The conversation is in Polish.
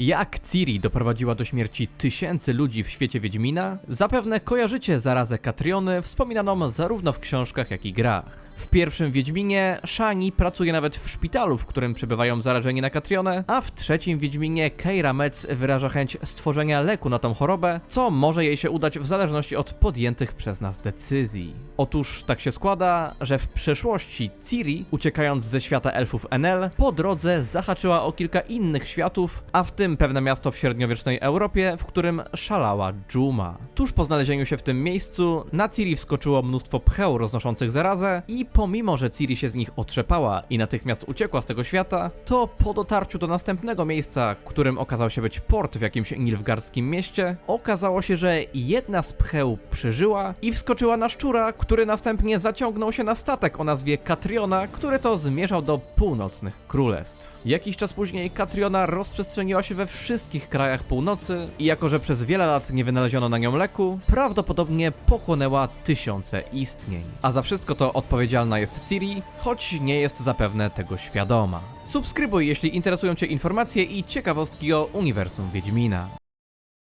Jak Ciri doprowadziła do śmierci tysięcy ludzi w świecie Wiedźmina? Zapewne kojarzycie zarazę Katriony, wspominaną zarówno w książkach, jak i grach. W pierwszym Wiedźminie Shani pracuje nawet w szpitalu, w którym przebywają zarażeni na Katrionę, a w trzecim Wiedźminie Keira Metz wyraża chęć stworzenia leku na tą chorobę, co może jej się udać w zależności od podjętych przez nas decyzji. Otóż tak się składa, że w przeszłości Ciri, uciekając ze świata elfów Enel, po drodze zahaczyła o kilka innych światów, a w tym pewne miasto w średniowiecznej Europie, w którym szalała Dżuma. Tuż po znalezieniu się w tym miejscu, na Ciri wskoczyło mnóstwo pcheł roznoszących zarazę i pomimo, że Ciri się z nich otrzepała i natychmiast uciekła z tego świata, to po dotarciu do następnego miejsca, którym okazał się być port w jakimś nilfgarskim mieście, okazało się, że jedna z pcheł przeżyła i wskoczyła na szczura, który następnie zaciągnął się na statek o nazwie Katriona, który to zmierzał do północnych królestw. Jakiś czas później Katriona rozprzestrzeniła się we wszystkich krajach północy i jako, że przez wiele lat nie wynaleziono na nią leku, prawdopodobnie pochłonęła tysiące istnień. A za wszystko to odpowiedzialna jest Ciri, choć nie jest zapewne tego świadoma. Subskrybuj, jeśli interesują Cię informacje i ciekawostki o uniwersum Wiedźmina.